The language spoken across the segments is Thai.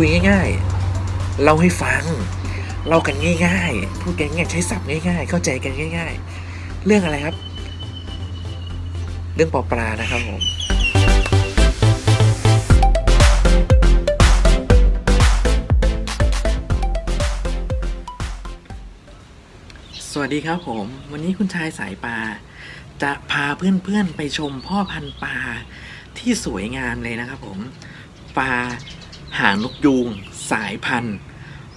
คุยง่ายๆเล่าให้ฟังเล่ากันง่ายๆ พูดกันง่ายๆใช้ศัพท์ง่ายๆ เข้าใจกันง่าย ๆ เรื่องอะไรครับ เรื่องปอปลานะครับผมสวัสดีครับผม วันนี้คุณชายสายปลาจะพาเพื่อนๆไปชมพ่อพันธุ์ปลาที่สวยงามเลยนะครับผมปลา หางนกยูง สายพันธุ์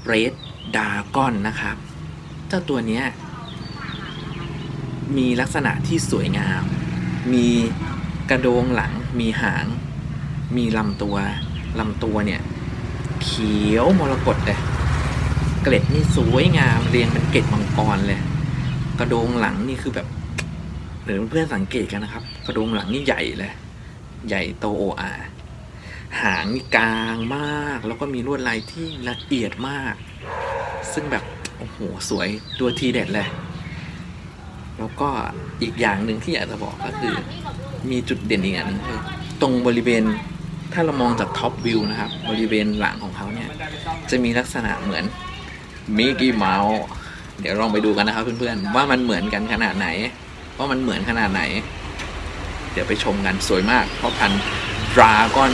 เรดดากอนนะครับ เจ้าตัวนี้มีลักษณะที่สวยงาม มีกระโดงหลัง มีหาง มีลำตัวลำตัวเนี่ย เขียวมรกตเลยเกล็ดนี่สวยงามเรียงเป็นเกล็ดมังกรเลย กระโดงหลังนี่คือแบบเดี๋ยวเพื่อนสังเกตกันนะครับ กระโดงหลังนี่ใหญ่เลย ใหญ่โตโออา หางนี่กลางมาก แล้วก็มีลวดลายที่ละเอียดมาก ซึ่งแบบ โอ้โห สวยตัวทีเด็ดเลย แล้วก็อีกอย่างหนึ่งที่อยากจะบอกก็คือ มีจุดเด่นอีกอย่างหนึงคือตรงบริเวณถ้าเรามองจากท็อปวิวนะครับ บริเวณหลังของเขาเนี่ย จะมีลักษณะเหมือนมิกกี้เมาส์เดี๋ยวลองไปดูกันนะครับเพื่อนๆว่ามันเหมือนกันขนาดไหน ว่ามันเหมือนขนาดไหน เดี๋ยวไปชมกันสวยมากเพราะพันดราก้อน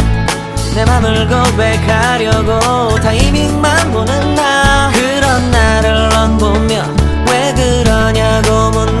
내 맘을 고백하려고 타이밍만 보는 나. 그런 나를 넌 보며 왜 그러냐고 묻네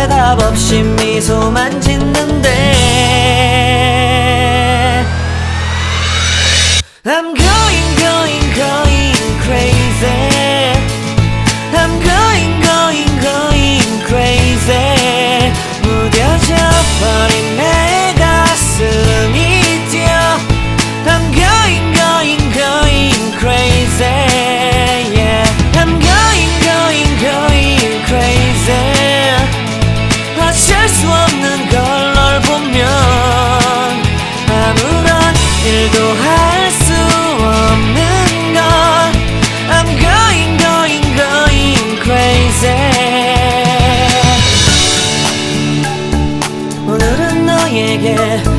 대답 없이 미소만 짓는 again.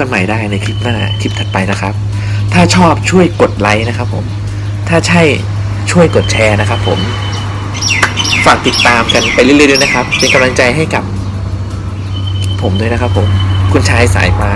กันใหม่ได้ในคลิปหน้าคลิปถัดไปนะครับ ถ้าชอบช่วยกดไลค์นะครับ ผม ถ้าใช่ช่วยกดแชร์นะครับ ผม ฝากติดตามกันไปเรื่อยๆด้วยนะครับ เป็นกำลังใจให้กับ ผมด้วยนะครับ ผม คุณชายสายมา